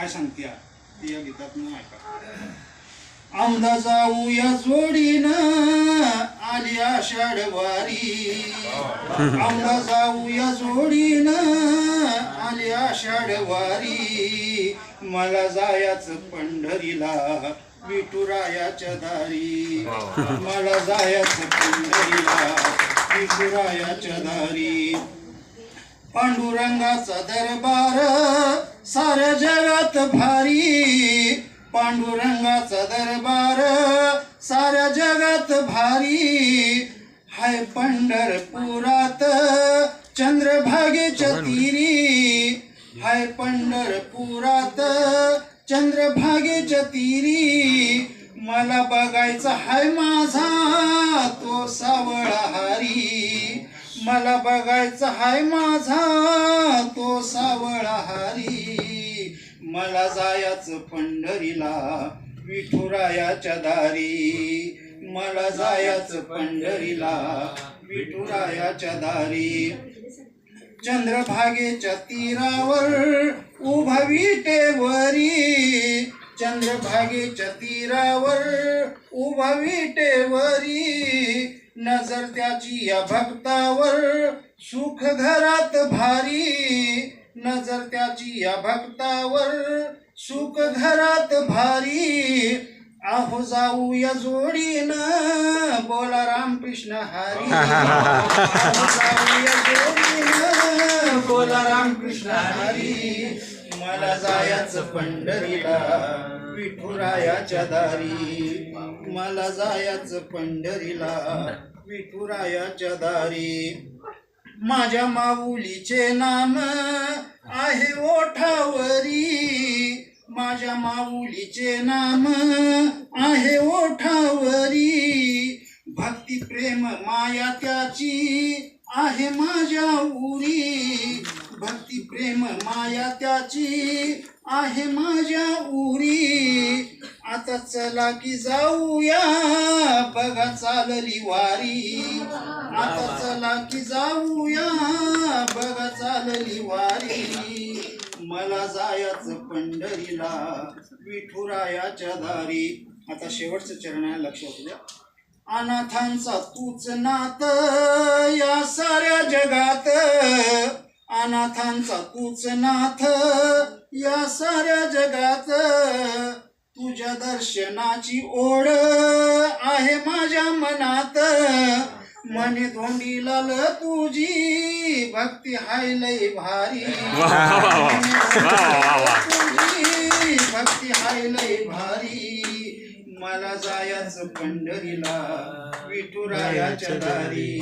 काय सांगते ती या गीतात ऐका. औंधा जाऊ या जोडीनं आली आषाढ वारी औंधा जाऊ या जोडीनं आली आषाढ वारी मला जायचं पंढरीला विठुरायाच्या दारी. मला जायचं पंढरीला विठुरायाच्या दारी. पांडुरंगाचा दरबार साऱ्या जगात भारी. पांडुरंगाचा दरबार साऱ्या जगात भारी. हाय पंढरपुरात चंद्रभागेच्या तीरी. हाय पंढरपुरात चंद्रभागेच्या तीरी. मला बघायचा हाय माझा तो सावळा हारी. मला बघायचा हाय माझा तो सावळा हारी मला जायचं पंढरीला विठुरायाच्या दारी. मला जायचं पंढरीला विठुरायाच्या दारी. चंद्रभागेच्या तीरावर उभा विटेवरी. चंद्रभागेच्या तीरावर उभा विटेवरी. नजर त्याची या भक्तावर. सुख घरात भारी. नजर त्याची या भक्तावर. सुख घरात भारी. आहो जाऊ या जोडीनं. बोला रामकृष्ण हरी. जाऊ या जोडीनं. बोला रामकृष्ण हरी. मला जायचं पंढरीला विठुरायाच्या दारी. मला जायचं पंढरीला. विठुरायाच्या दारी. माझ्या माऊलीचे नाम आहे ओठावरी. माझ्या माऊलीचे नाम आहे ओठावरी. भक्ती प्रेम माया त्याची आहे माझ्या उरी. भक्ती प्रेम माया त्याची आहे माझ्या उरी. आता चला की जाऊया. बघा चालली वारी. आता चला की जाऊया. बघा चालली वारी. मला जायचं पंढरीला विठुरायाच्या दारी. आता शेवटचं चरण आहे लक्षात द्या अनाथांचा तूच नात या साऱ्या जगात. अनाथांचा तूच नाथ या साऱ्या जगात. दर्शनाची ओढ आहे माझ्या मनात. मने धोंडीला ल तुझी भक्ती हाय लय भारी. तुझी भक्ती हाय लय भारी. मला जायचं पंढरीला विठुरायाच्या दारी.